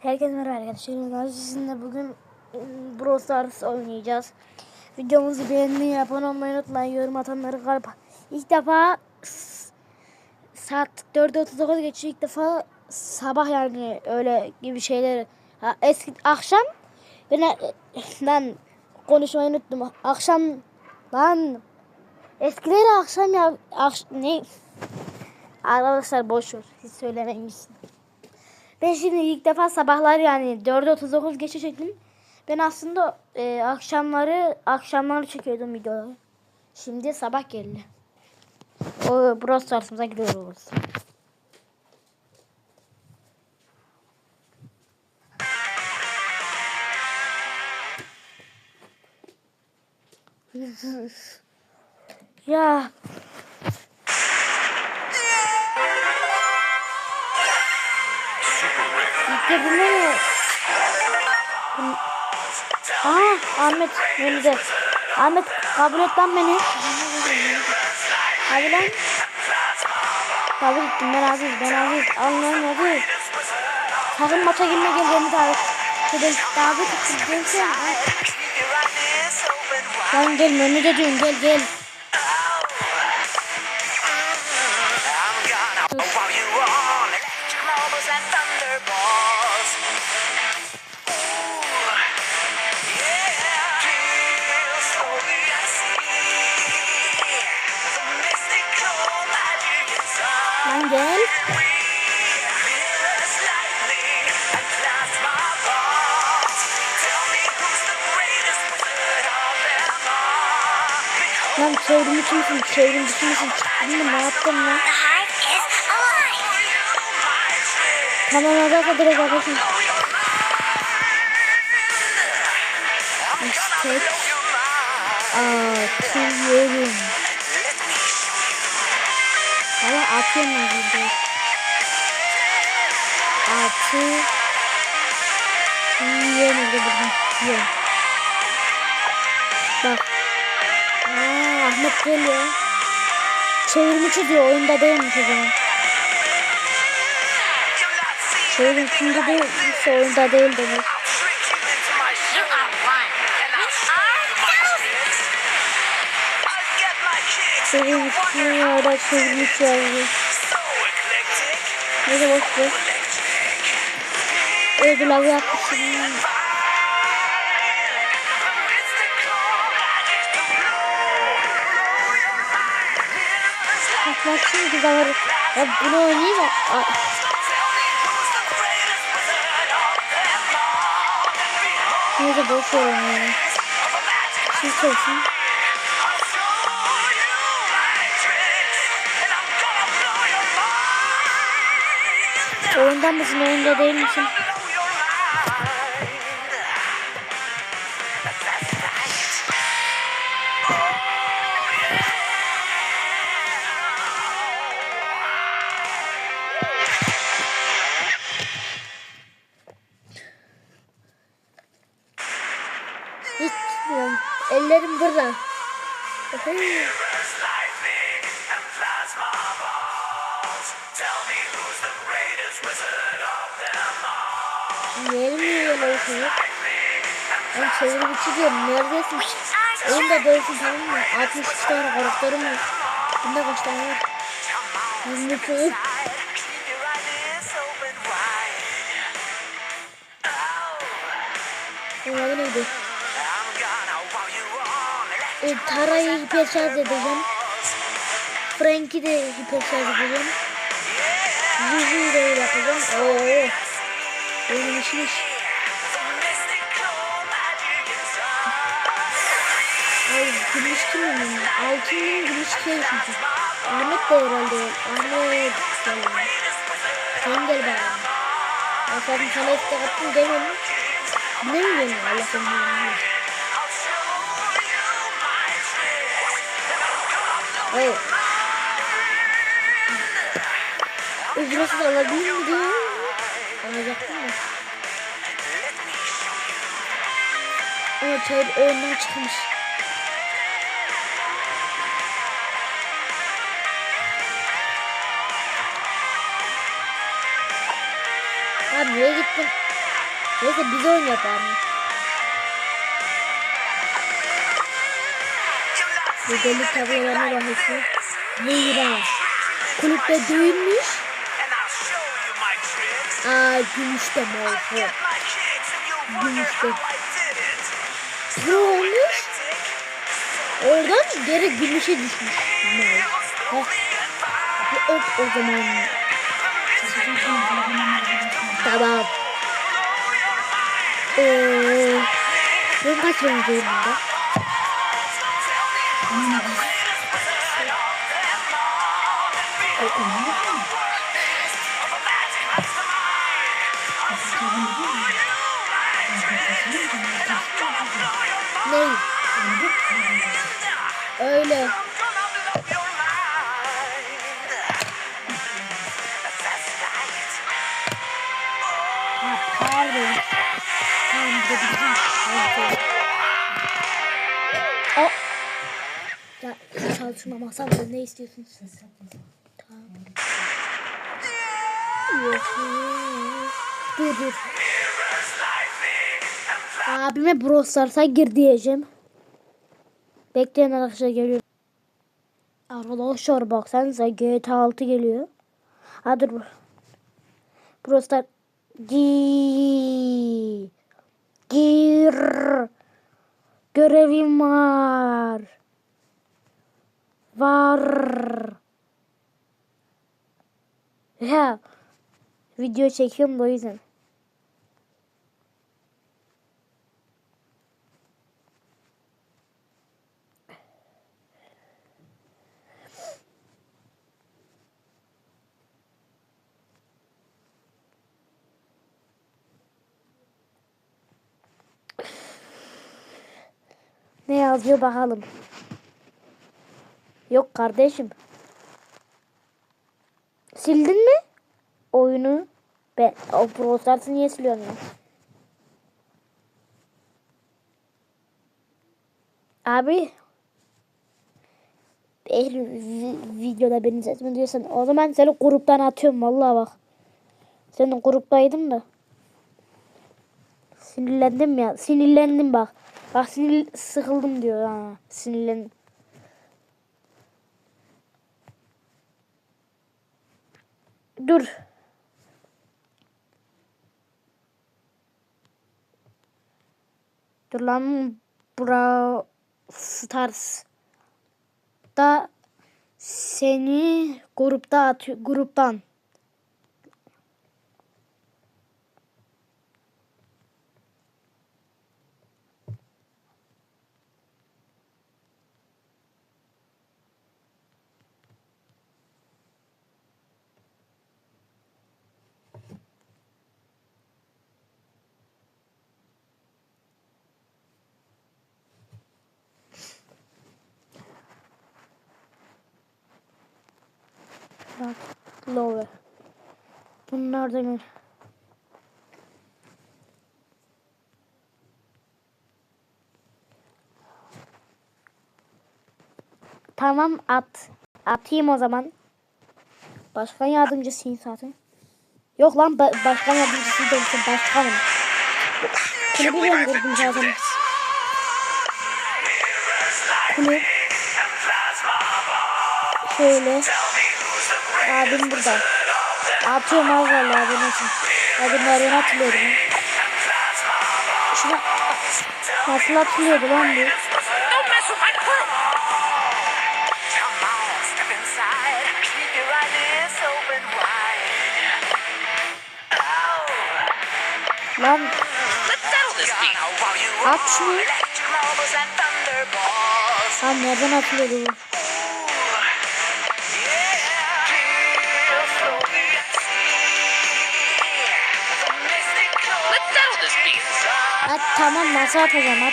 Herkese merhaba arkadaşlar. Ben sizinle bugün ım, Brawl Stars oynayacağız. Videomuzu beğenmeyi, abone olmayı unutmayın. Yorum atanları kalp. İlk defa saat 4.39 geçiyor. İlk defa sabah yani öyle gibi şeyler. Ha, eski akşam ben, ben konuşmayı unuttum. Akşam lan eskileri akşam ya akş, ne Arkadaşlar boş ver. Siz söylemeyin. Ben şimdi ilk defa sabahlar yani 4.39 geçe çektim. Ben aslında e, akşamları akşamları çekiyordum videoları. Şimdi sabah geldi. O Brawl Stars'ımıza gidiyoruz. ya Bunu Aa Ahmet beni de. Ahmet kabul et lan beni. Hadi lan. Kabul ettim ben aziz ben aziz. Allah'ım hadi. Sakın maça girme gel beni davet. Şöyle davet ettim gelsene. Lan gel de diyorum gel gel. İçi misin? Çevrim dışı mısın? Çıktın mı? Ne yaptın lan? Tamam hadi direkt arkadaşım. İstek atıyorum. Ama atıyorum burada. Atı yiyorum burada buradan. Yiyorum. Bak. Aa, Ahmet geliyor. Çevirmiş çiziyor. Oyunda değilmiş o zaman. Çevrim içinde değilse oyunda değil demek. Çevrim içinde orada çevirmiş yazıyor. Neyse boş ver. Öyle lav yapmışsın. Bakmaksın ki zaman. Ya bunu oynayayım mı? Neyse boş ver ya. Şey olsun. Oyundan mısın oyunda değil misin? Hiç bilmiyorum. Ellerim burada. Yerim yiyorlar seni. Ben çevirip içi diyorum. Neredesin? Oyunda böylesin tamam mı? 63 tane karakterim var. Bunda kaç tane var? 23 Bunlar neydi? E, Tara'yı hiper şarj edeceğim. Frank'i de hiper şarj edeceğim. Zuzu'yu da yapacağım. Oo. Benim işmiş. Ay gümüş kimin? Altının gümüş kimin? Ahmet de herhalde. Ahmet. Sen gel bana. Ya sen sana istek attın gelmedin. Ne mi benim Hayır. Ücretsiz alabilir mi diye. Alacaktım da. Ama çayır önünden çıkmış. Abi nereye gittin? Neyse biz oynayalım. Bu deli tablolarına bakıyorsun. Meyra. Kulüpte tricks. Aa gümüşte mor. Gümüşte. Ne olmuş? Oradan geri gümüşe düşmüş. Mor. Bir öp o zaman. Tamam. Ee, ben kaç renkliyim bunda? Ne? Öyle. Ha, pardon. Tamam bir de bizim. Neyse. O. Ya çalışma masam ne istiyorsun? Tamam. Yok. Dur dur. Abime Brawl Stars'a gir diyeceğim. Bekleyin arkadaşlar geliyor. Arkadaşlar baksanıza GTA 6 geliyor. Ha dur. Brawl. Gir. Gir. Görevim var. Var. Ya. Video çekiyorum o yüzden. Ne yazıyor bakalım. Yok kardeşim. Sildin mi? Oyunu. Ben o Brawl niye siliyorsun ya? Abi. Vi- videoda benim sesimi diyorsan o zaman seni gruptan atıyorum vallahi bak. Senin gruptaydım da. Sinirlendim ya. Sinirlendim bak. Bak sinir sıkıldım diyor ha. Sinirlendim. Dur. Dur lan Brawl Stars da seni grupta atıyor gruptan. Bak lower. Da gör. Tamam at. Atayım o zaman. Başkan yardımcısıyım zaten. Yok lan ba- başkan yardımcısı değilsin başkanım. Kulübü gönderdim zaten. Kulüp. Şöyle. Abim burada. Atıyorum az valla abim için. Abimlerden atılıyorum. Şuna nasıl atılıyordu lan bu? Don't mess with my crew. Come on, At tamam nasıl atacağım at.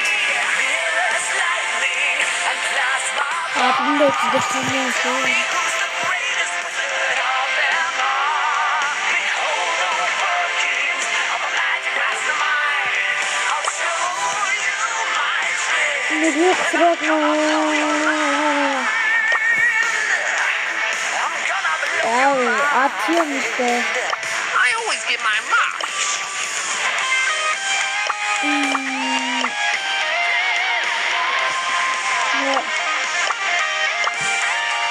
Abim de 35 tane yaşıyor. Who's the greatest wizard of them all? Behold the workings of a magic mastermind. I'll show you my tricks. Ne diyor kusura bakma. Ya atıyorum işte.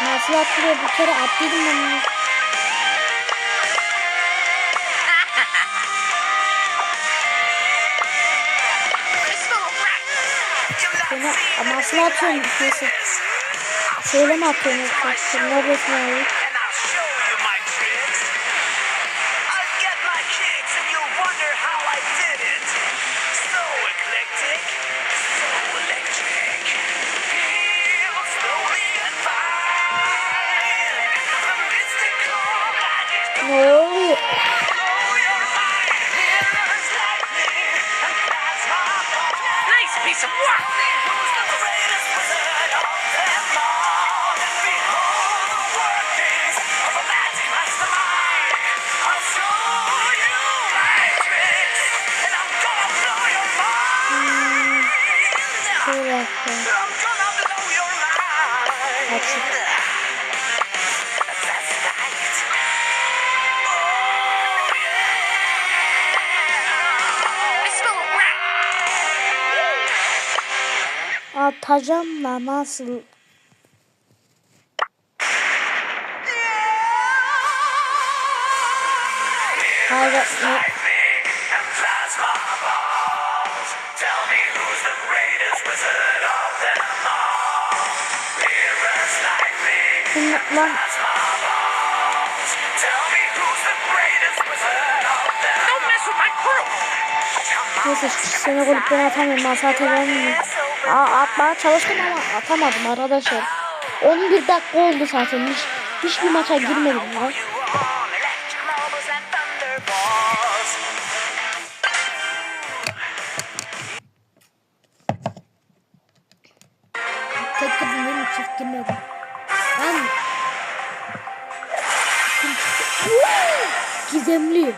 Nasıl atlıyor? Bir kere atladım ben. Ama nasıl atıyorum? Neyse. Şöyle mi atıyorum? Bunlar resmen. Piece of work. Mess with my crew. neyse seni korup ben atamıyorum. Masa? Aa, atmaya çalıştım ama atamadım arkadaşlar. 11 dakika oldu zaten. Hiç, hiçbir maça girmedim ya. Tek kadın benim çift girmedim. Ben... Gizemli.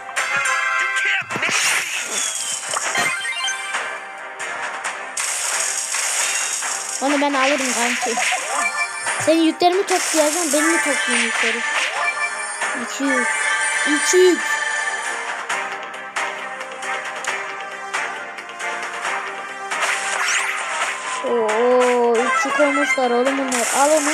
Onu ben alırım kanki. Senin yüklerimi toplayacağım. Benim mi toplayayım yükleri? İki yük. İki yük. Oo, üç yük olmuşlar oğlum bunlar. Al onu.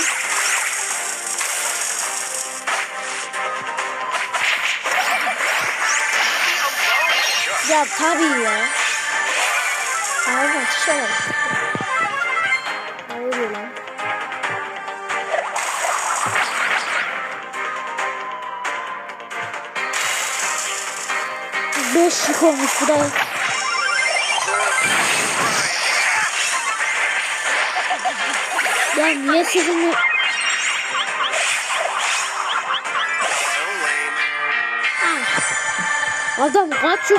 Ya tabii ya. Aynen şöyle. Ne Beş yük olmuş bu da. Ya niye sizinle... Adam kaç ya?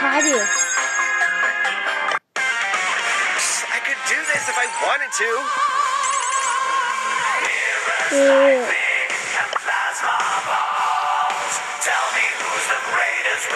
Tabii. I could do this if I wanted to. Ee,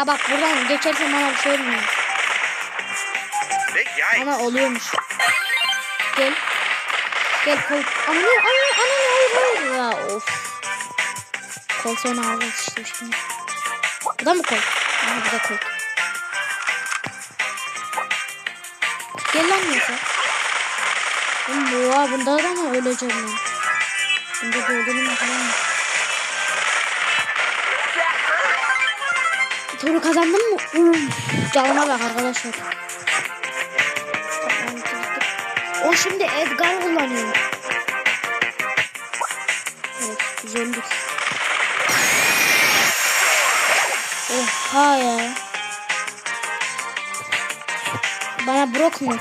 Aa bak buradan geçersen bana bir şey olmuyor. Ama oluyormuş. Gel. Gel kol. Anne anne anne hayır hayır ya of. Kol sonra ağzına sıçtım şimdi. Bu da mı kol? Aa bu da kol. Gel lan yoksa. Oğlum oha bunda da mı öleceğim ben? Bunda da öldürüm falan mı? Turu kazandın mı? Canıma bak arkadaşlar. O şimdi Edgar kullanıyor. Evet, güzellik. Oha ya. Bana Brock mu?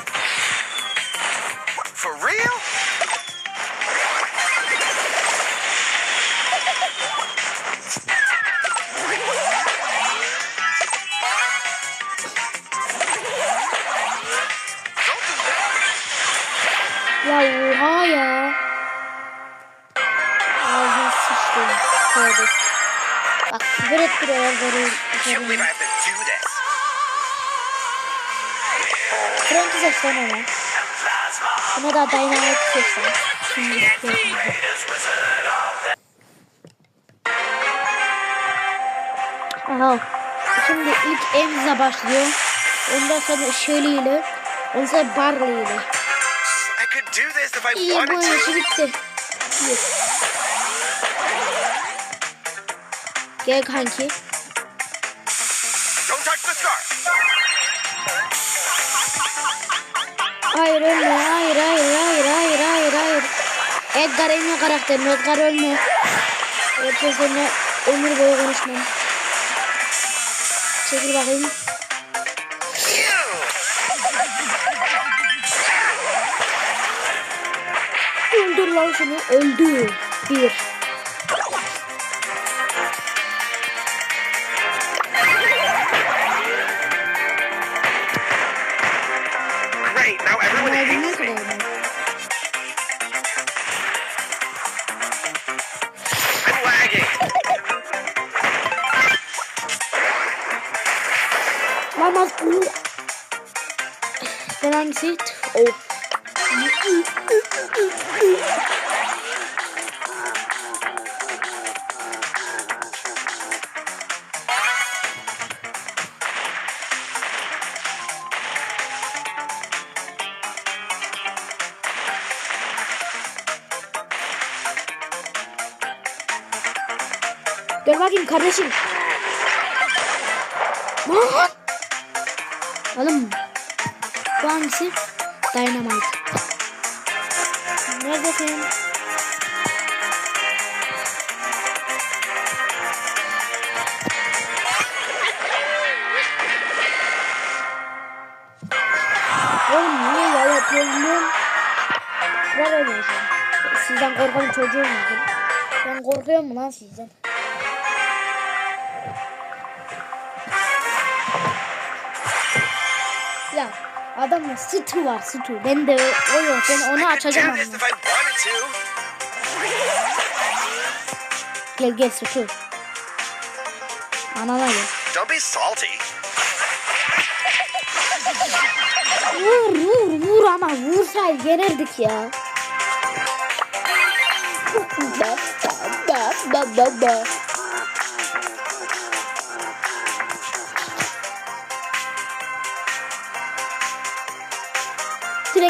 80 olan. Buna da Dynamite 80. Şimdi. Aha. Şimdi ilk Emza başlıyor. Ondan sonra Shelly ile. Ondan sonra Barley ile. İyi bu işi bitti. Gel kanki. Don't touch the scarf. Hayır ölme. Hayır hayır hayır hayır hayır hayır. Edgar en iyi karakterim. Edgar ölme. Yoksa seninle ömür boyu konuşmam. Çekil bakayım. Öldür lan şunu. Öldü. Bir. Now everyone hates me. I'm lagging. Mama's blue. Then I'm sit. Oh. Oğlum bu hangisi? Dynamite. Neredesin? Oğlum niye ya yapıyorum? Ver oynuyorsun. Sizden korkan çocuğum? Ben korkuyor mu lan sizden? Ya adamın Stu var Stu. Ben de o yok. Ben onu açacağım ama. Gel gel Stu. Anana gel. Don't be salty. Vur vur vur ama vursaydı yenerdik ya. Ba ba ba ba ba.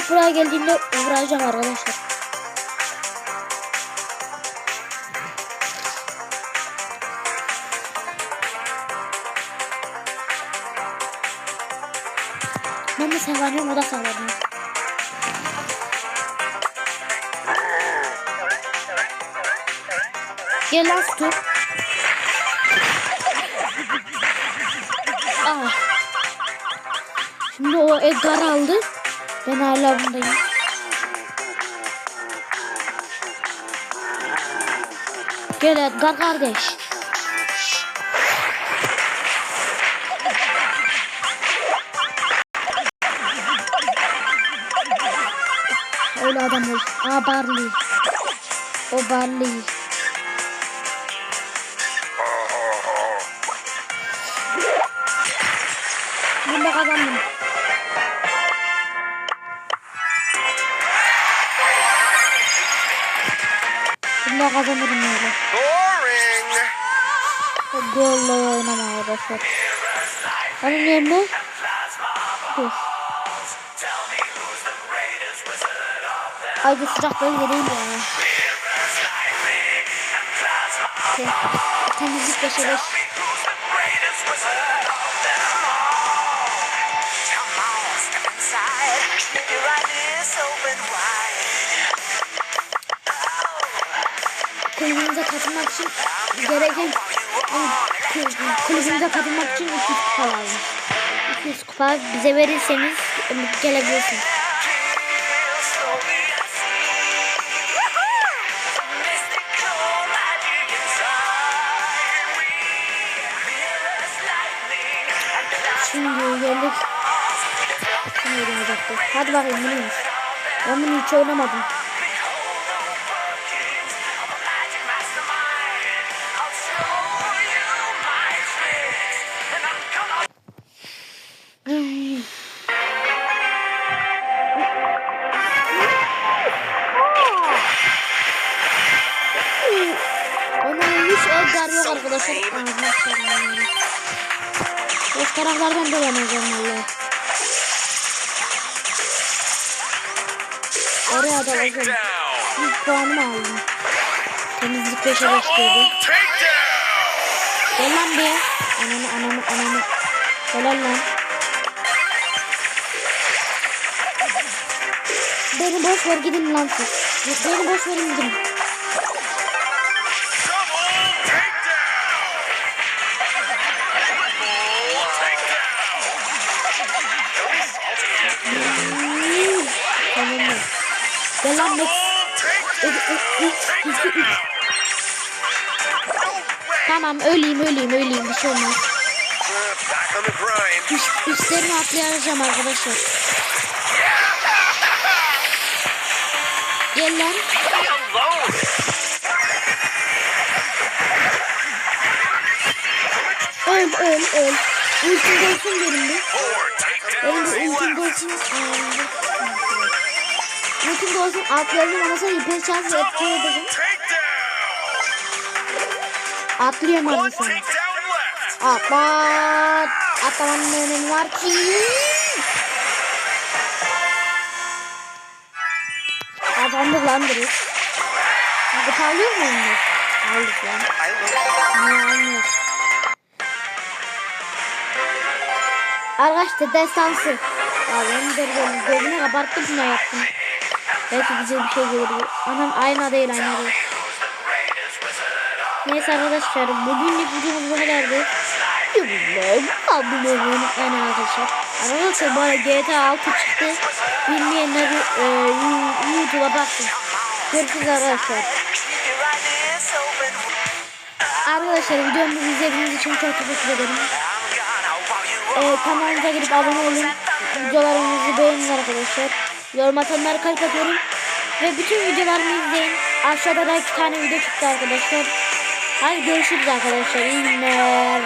Buraya geldiğinde vuracağım arkadaşlar. Ben de sallanıyorum o da sallanıyor. Gel lan Stu. Ah. Şimdi o Edgar aldı. Ben hala bundayım. Gel Edgar kardeş. Öyle adam ol. Aa Barley. O Barley. Bunda kazandım. İnşallah kazanırım öyle. Golla oynama arkadaşlar. Benim yerine. Dur. Haydi sıcak bölge değil ya. Şey, temizlik 5'e 5. Kulübümüze katılmak için gereken kulübümüze katılmak için 200 kupa lazım. 200 kupa bize verirseniz gelebilirsiniz. Şimdi geldik. Şimdi oynayacaktı. Hadi bakayım bunu Ben bunu hiç oynamadım. Boş taraflardan dolanacağım valla. Oraya da down. İlk puanımı aldım. Temizlik 5'e 5 dedi. Double takedown. Gel lan bir. Ananı ananı ananı. Helal lan. Beni boş ver gidin lan siz. Beni boş verin gidin. Tamam öleyim öleyim öleyim bir şey olmaz. Üst, üstlerini atlayacağım arkadaşlar. Gel lan. Öl öl öl. Ultim dolsun benim bir. Four Benim bir ultim dolsun. Ultim dolsun. Atlayalım ama sonra hiper şans takedown. Atlıyorum abi sana. Atlat. Atlamanın ne önemi var ki? Kazandık lan direkt. Hadi alıyor mu onu? Aldık lan. Niye almıyoruz? Arkadaşlar destansı. Ya ben de böyle gözüne kabarttım şuna yaptım. Belki güzel bir şey gelir. Anam ayna değil ayna değil. Neyse arkadaşlar bugünlük videomuz bu kadardı. Abone olmayı unutmayın arkadaşlar. Arkadaşlar arada GTA 6 çıktı. Bilmeyenler e, YouTube'a baksın. Görüşürüz arkadaşlar. Arkadaşlar videomuzu izlediğiniz için çok teşekkür ederim. Ee, kanalımıza girip abone olun. Videolarımızı beğenin arkadaşlar. Yorum atanları kalp atıyorum. Ve bütün videolarımı izleyin. Aşağıda da iki tane video çıktı arkadaşlar. Hadi görüşürüz arkadaşlar. İyi günler.